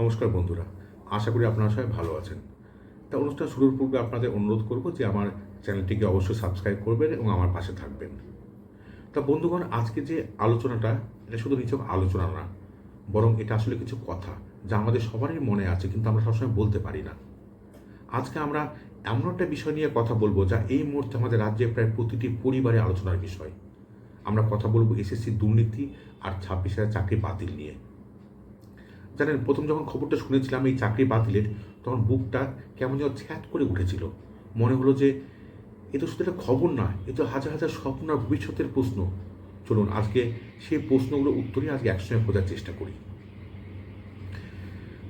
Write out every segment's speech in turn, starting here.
নমস্কার বন্ধুরা, আশা করি আপনারা সবাই ভালো আছেন। তা অনুষ্ঠান শুরুর পূর্বে আপনাদের অনুরোধ করব যে আমার চ্যানেলটিকে অবশ্যই সাবস্ক্রাইব করবেন এবং আমার পাশে থাকবেন। তা বন্ধুগণ, আজকে যে আলোচনাটা, এটা শুধু নিছক আলোচনা না, বরং এটা আসলে কিছু কথা যা আমাদের সবারই মনে আছে কিন্তু আমরা সবসময় বলতে পারি না। আজকে আমরা এমন একটা বিষয় নিয়ে কথা বলব যা এই মুহূর্তে আমাদের রাজ্যে প্রায় প্রতিটি পরিবারে আলোচনার বিষয়। আমরা কথা বলব এসএসসি দুর্নীতি আর ছাব্বিশ হাজার চাকরি বাতিল নিয়ে। জানেন প্রথম যখন খবরটা শুনেছিলাম এই চাকরি বাতিলের, তখন বুকটা কেমন যেন ছ্যাট করে উঠেছিল। মনে হলো যে, এ তো শুধু একটা খবর না এ তো হাজার হাজার স্বপ্ন আর ভবিষ্যতের প্রশ্ন। চলুন, আজকে সেই প্রশ্নগুলোর উত্তরই আজকে একসঙ্গে খোঁজার চেষ্টা করি।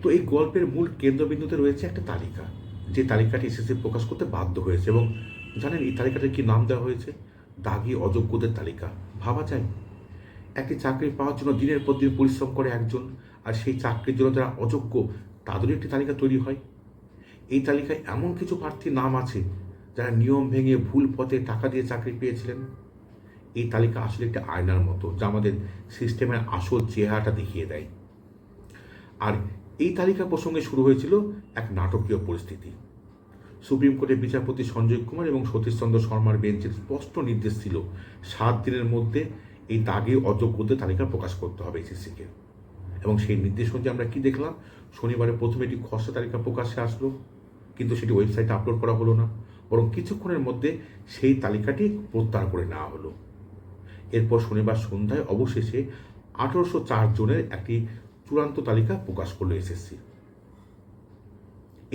তো এই গল্পের মূল কেন্দ্রবিন্দুতে রয়েছে একটা তালিকা, যে তালিকাটি এসএসসি প্রকাশ করতে বাধ্য হয়েছে এবং জানেন এই তালিকাটার কি নাম দেওয়া হয়েছে? দাগি অযোগ্যদের তালিকা, ভাবা যায়। একটি চাকরি পাওয়ার জন্য দিনের পর দিন পরিশ্রম করে একজন আর সেই চাকরির জন্য যারা অযোগ্য, তাদেরও একটি তালিকা তৈরি হয়। এই তালিকায় এমন কিছু প্রার্থীর নাম আছে যারা নিয়ম ভেঙে ভুল পথে টাকা দিয়ে চাকরি পেয়েছিলেন। এই তালিকা আসলে একটি আয়নার মতো, যা আমাদের সিস্টেমের আসল চেহারাটা দেখিয়ে দেয়। আর এই তালিকা প্রসঙ্গে শুরু হয়েছিল এক নাটকীয় পরিস্থিতি। সুপ্রিম কোর্টের বিচারপতি সঞ্জয় কুমার এবং সতীশচন্দ্র শর্মার বেঞ্চের স্পষ্ট নির্দেশ ছিল, সাত দিনের মধ্যে এই দাগে অযোগ্যদের তালিকা প্রকাশ করতে হবে এসএসসিকে এবং সেই নির্দেশ অনুযায়ী আমরা কি দেখলাম? শনিবারে প্রথমে একটি খসড়া তালিকা প্রকাশ্যে আসলো, কিন্তু সেটি ওয়েবসাইটে আপলোড করা হলো না। বরং কিছুক্ষণের মধ্যে সেই তালিকাটি প্রত্যাহার করে নেওয়া হলো। এরপর শনিবার সন্ধ্যায় অবশেষে আঠারোশো চার জনের একটি চূড়ান্ত তালিকা প্রকাশ করল এসএসসি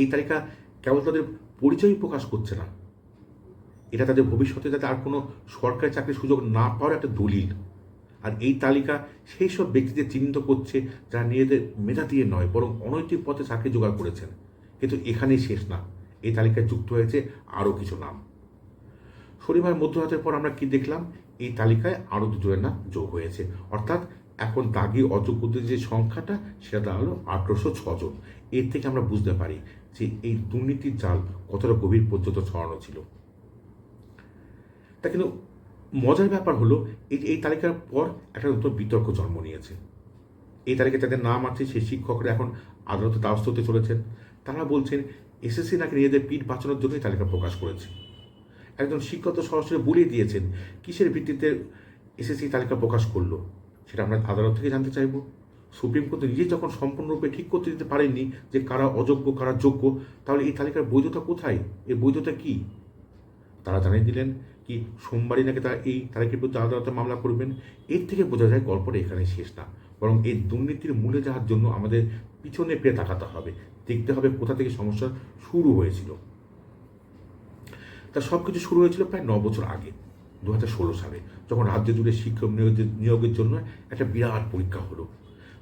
এই তালিকা কেবল তাদের পরিচয় প্রকাশ করছে না। এটা তাদের ভবিষ্যতে যাতে আর কোনো সরকারি চাকরির সুযোগ না পাওয়ার একটা দলিল। আর এই তালিকা সেই সব ব্যক্তিদের চিহ্নিত করছে যারা নিজেদের মেধা দিয়ে নয়, বরং অনৈতিক পথে চাকরি জোগাড় করেছেন। কিন্তু এখানেই শেষ না। এই তালিকায় যুক্ত হয়েছে আরও কিছু নাম। শনিবার মধ্যরাতের পর আমরা কি দেখলাম? এই তালিকায় আরও দুজনের নাম যোগ হয়েছে। অর্থাৎ এখন দাগি অযোগ্যদের যে সংখ্যাটা, সেটা দাঁড়াল আঠারোশো ছজন এর থেকে আমরা বুঝতে পারি যে এই দুর্নীতির জাল কতটা গভীর পর্যন্ত ছড়ানো ছিল। তা কিন্তু মজার ব্যাপার হলো, এই এই তালিকার পর একটা নতুন বিতর্ক জন্ম নিয়েছে। এই তালিকায় যাদের নাম আছে, সেই শিক্ষকরা এখন আদালতে দ্বারস্থ হতে চলেছেন। তারা বলছেন, এসএসসি নাকি নিজেদের পিঠ বাঁচানোর জন্যই তালিকা প্রকাশ করেছে। একজন শিক্ষক তো সরাসরি বলেই দিয়েছেন, কিসের ভিত্তিতে এসএসসি তালিকা প্রকাশ করল? সেটা আমরা আদালত থেকে জানতে চাইব। সুপ্রিম কোর্ট নিজেই যখন সম্পূর্ণরূপে ঠিক করতে দিতে পারেননি যে কারা অযোগ্য, কারা যোগ্য, তাহলে এই তালিকার বৈধতা কোথায়? এর বৈধতা কী? তারা জানিয়ে দিলেন কি সোমবারই নাকি তারা এই তারিখের বিরুদ্ধে আদালতে মামলা করবেন। এর থেকে বোঝা যায় গল্পটা এখানে শেষ না। বরং এই দুর্নীতির মূলে যাওয়ার জন্য আমাদের পিছনে ফিরে তাকাতে হবে। দেখতে হবে কোথা থেকে সমস্যা শুরু হয়েছিল। তা সব কিছু শুরু হয়েছিল প্রায় ন বছর আগে দু হাজার ষোলো সালে, যখন রাজ্য জুড়ে শিক্ষক নিয়োগের নিয়োগের জন্য একটা বিরাট পরীক্ষা হলো।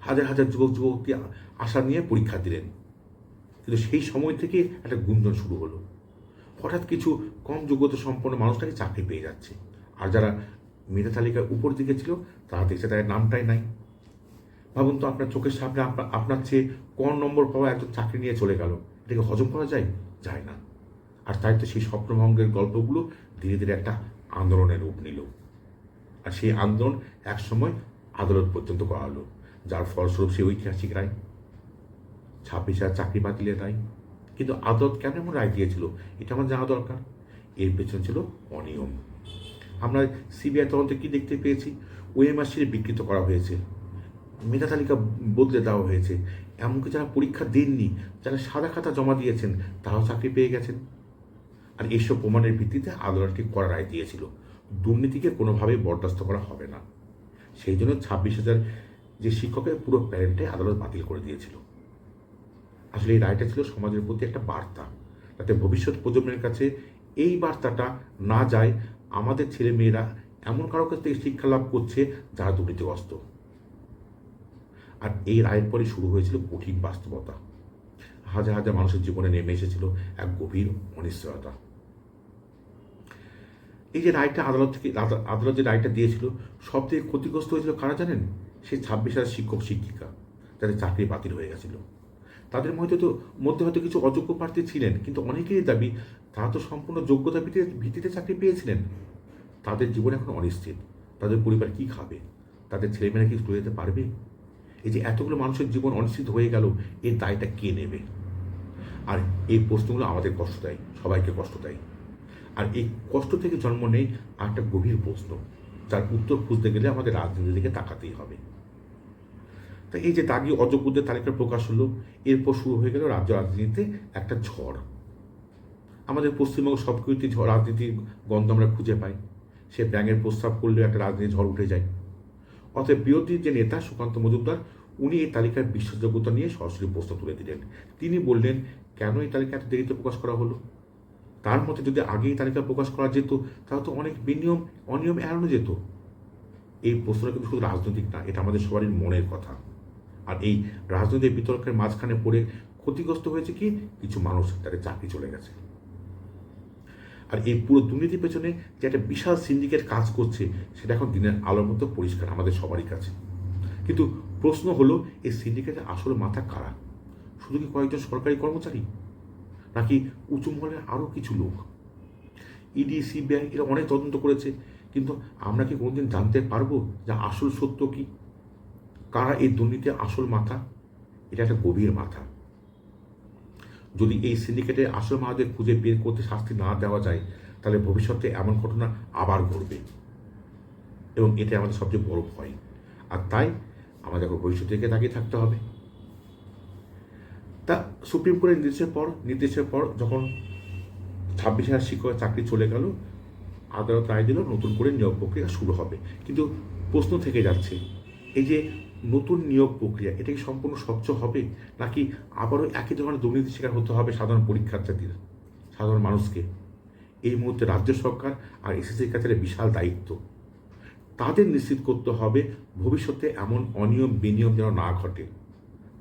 হাজার হাজার যুবক, যুবতী আশা নিয়ে পরীক্ষা দিলেন। কিন্তু সেই সময় থেকে একটা গুঞ্জন শুরু হলো। হঠাৎ কিছু কম যোগ্যতা সম্পন্ন মানুষটাকে চাকরি পেয়ে যাচ্ছে। আর যারা মেধা তালিকার উপর দিকে ছিল, তারা দেখছে তাদের নামটাই নাই। ভাবুন তো আপনার চোখের সামনে আপনার চেয়ে কম নম্বর পাওয়া একজন চাকরি নিয়ে চলে গেল। এটাকে হজম করা যায়? যায় না। আর তাই তো সেই স্বপ্নভঙ্গের গল্পগুলো ধীরে ধীরে একটা আন্দোলনের রূপ নিল। আর সেই আন্দোলন একসময় আদালত পর্যন্ত করা হলো যার ফলস্বরূপ সেই ঐতিহাসিক রায়। ছাব্বিশ হাজার চাকরি বাতিলের রায়। কিন্তু আদালত কেন এমন রায় দিয়েছিল? এটা আমার জানা দরকার। এর পেছনে ছিল অনিয়ম। আমরা সিবিআই তদন্তে কি দেখতে পেয়েছি? ওএমআরসির বিকৃত করা হয়েছে। মেধা তালিকা বদলে দেওয়া হয়েছে। এমনকি যারা পরীক্ষা দেননি, যারা সাদা খাতা জমা দিয়েছেন, তারাও চাকরি পেয়ে গেছেন। আর এইসব প্রমাণের ভিত্তিতে আদালতটি করা রায় দিয়েছিল। দুর্নীতিকে কোনোভাবেই বরদাস্ত করা হবে না। সেই জন্য ছাব্বিশ হাজার যে শিক্ষকের পুরো প্যারেন্টে আদালত বাতিল করে দিয়েছিল। আসলে এই রায়টা ছিল সমাজের প্রতি একটা বার্তা। যাতে ভবিষ্যৎ প্রজন্মের কাছে এই বার্তাটা না যায়, আমাদের ছেলে মেয়েরা এমন কারও কাছ থেকে শিক্ষা লাভ করছে যারা দুর্নীতিগ্রস্ত। আর এই রায়ের পরে শুরু হয়েছিল কঠিন বাস্তবতা। হাজার হাজার মানুষের জীবনে নেমে এসেছিল এক গভীর অনিশ্চয়তা। এই যে রায়টা আদালত থেকে, আদালত যে রায়টা দিয়েছিল, সব থেকে ক্ষতিগ্রস্ত হয়েছিল কারা জানেন? সেই ছাব্বিশ হাজার শিক্ষক, শিক্ষিকা, যাদের চাকরি বাতিল হয়ে গেছিল। তাদের মধ্যে তো, মধ্যে হয়তো কিছু অযোগ্য প্রার্থী ছিলেন, কিন্তু অনেকেরই দাবি তারা তো সম্পূর্ণ যোগ্যতা ভিত্তিতে ভিত্তিতে চাকরি পেয়েছিলেন। তাদের জীবন এখন অনিশ্চিত। তাদের পরিবার কি খাবে? তাদের ছেলেমেয়েরা কি স্কুলে যেতে পারবে? এই যে এতগুলো মানুষের জীবন অনিশ্চিত হয়ে গেল, এর দায়টা কে নেবে? আর এই প্রশ্নগুলো আমাদের কষ্ট দেয়, সবাইকে কষ্ট দেয়। আর এই কষ্ট থেকে জন্ম নেই আর একটা গভীর প্রশ্ন, যার উত্তর খুঁজতে গেলে আমাদের রাজনীতির দিকে তাকাতেই হবে। তাই এই যে দাগি অযোগ্যদের তালিকা প্রকাশ হলো, এরপর শুরু হয়ে গেল রাজ্য রাজনীতিতে একটা ঝড়। আমাদের পশ্চিমবঙ্গ সব কিছুতে ঝড় রাজনীতির গন্ধ আমরা খুঁজে পাই। সে ব্যাঙের প্রস্তাব করলেও একটা রাজনীতির ঝড় উঠে যায়। অতএব বিরোধী যে নেতা সুকান্ত মজুমদার, উনি এই তালিকার বিশ্বাসযোগ্যতা নিয়ে সরাসরি প্রশ্ন তুলে দিলেন। তিনি বললেন, কেন এই তালিকা এত দেরিতে প্রকাশ করা হলো? তার মতে যদি আগে এই তালিকা প্রকাশ করা যেত, তাহলে তো অনেক বিনিয়ম, অনিয়ম এড়ানো যেত। এই প্রশ্নটা কিন্তু শুধু রাজনৈতিক না, এটা আমাদের সবারই মনের কথা। আর এই রাজনৈতিক বিতর্কের মাঝখানে পড়ে ক্ষতিগ্রস্ত হয়েছে কি? কিছু মানুষ তাদের চাকরি চলে গেছে। আর এই পুরো দুর্নীতির পেছনে যে একটা বিশাল সিন্ডিকেট কাজ করছে, সেটা এখন দিনের আলোর মতো পরিষ্কার আমাদের সবারই কাছে। কিন্তু প্রশ্ন হলো, এই সিন্ডিকেটের আসল মাথা কারা? শুধু কি কয়েকজন সরকারি কর্মচারী? নাকি উঁচু মহলের আরও কিছু লোক? ইডি, সিবিআই, এরা অনেক তদন্ত করেছে। কিন্তু আমরা কি কোনোদিন জানতে পারব যে আসল সত্য কি? কারা এই দুর্নীতির আসল মাথা? এটা একটা গভীর মাথা। যদি এই সিন্ডিকেটের আসল মাথাদের খুঁজে বের করতে শাস্তি না দেওয়া যায়, তাহলে ভবিষ্যতে এমন ঘটনা আবার ঘটবে। এবং এটা আমাদের সবচেয়ে বড় ভয়। আর তাই আমাদের এখন ভবিষ্যৎ থেকে তাকিয়ে থাকতে হবে। তা সুপ্রিম কোর্টের নির্দেশের পর নির্দেশের পর যখন ছাব্বিশ হাজার শিক্ষকের চাকরি চলে গেল, আদালত রায় দিল নতুন করে নিয়োগ প্রক্রিয়া শুরু হবে। কিন্তু প্রশ্ন থেকে যাচ্ছে, এই যে নতুন নিয়োগ প্রক্রিয়া, এটা কি সম্পূর্ণ স্বচ্ছ হবে? নাকি আবারও একই ধরনের দুর্নীতির শিকার হতে হবে সাধারণ পরীক্ষার্থীদের, সাধারণ মানুষকে? এই মুহূর্তে রাজ্য সরকার আর এসএসসির কাছে বিশাল দায়িত্ব। তাদের নিশ্চিত করতে হবে ভবিষ্যতে এমন অনিয়ম বিনিয়ম যেন না ঘটে।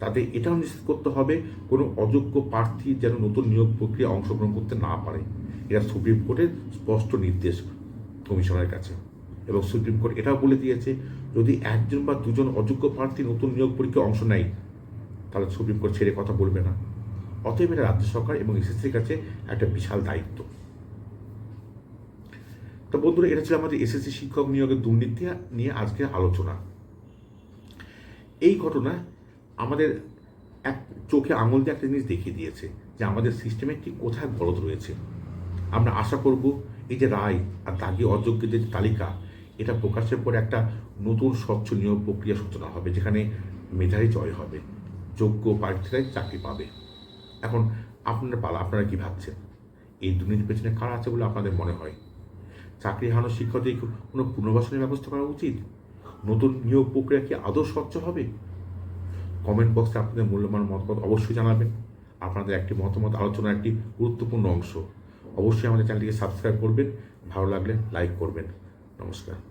তাদের এটাও নিশ্চিত করতে হবে কোনো অযোগ্য প্রার্থী যেন নতুন নিয়োগ প্রক্রিয়া অংশগ্রহণ করতে না পারে। এটা সুপ্রিম কোর্টের স্পষ্ট নির্দেশ কমিশনের কাছে। এবং সুপ্রিম কোর্ট এটাও বলে দিয়েছে, যদি একজন বা দুজন অযোগ্য প্রার্থী নতুন নিয়োগ পরীক্ষায় অংশ নেয়, তাহলে সুপ্রিম কোর্ট ছেড়ে কথা বলবে না। অতএব এটা রাজ্য সরকার এবং এসএসসির কাছে একটা বিশাল দায়িত্ব। তো বন্ধুরা, এটা ছিল আমাদের এসএসসি শিক্ষক নিয়োগের দুর্নীতি নিয়ে আজকের আলোচনা। এই ঘটনা আমাদের এক চোখে আঙুল দিয়ে একটা জিনিস দেখিয়ে দিয়েছে যে আমাদের সিস্টেমে ঠিক কোথায় গলদ রয়েছে। আমরা আশা করব এই যে রায় আর দাগি অযোগ্যদের তালিকা এটা প্রকাশের পরে একটা নতুন স্বচ্ছ নিয়োগ প্রক্রিয়া সূচনা হবে, যেখানে মেধারী জয় হবে, যোগ্য প্রার্থীরাই চাকরি পাবে। এখন আপনারা পালা, আপনারা কি ভাবছেন? এই দুর্নীতির পেছনে কারা আছে বলে আপনাদের মনে হয়? চাকরি হারানো শিক্ষকদের কোনো পুনর্বাসনের ব্যবস্থা করা উচিত? নতুন নিয়োগ প্রক্রিয়া কি আদৌ স্বচ্ছ হবে? কমেন্ট বক্সে আপনাদের মূল্যবান মতামত অবশ্যই জানাবেন। আপনাদের একটি মতামত, আলোচনার একটি গুরুত্বপূর্ণ অংশ। অবশ্যই আমাদের চ্যানেলটিকে সাবস্ক্রাইব করবেন, ভালো লাগলে লাইক করবেন। নমস্কার।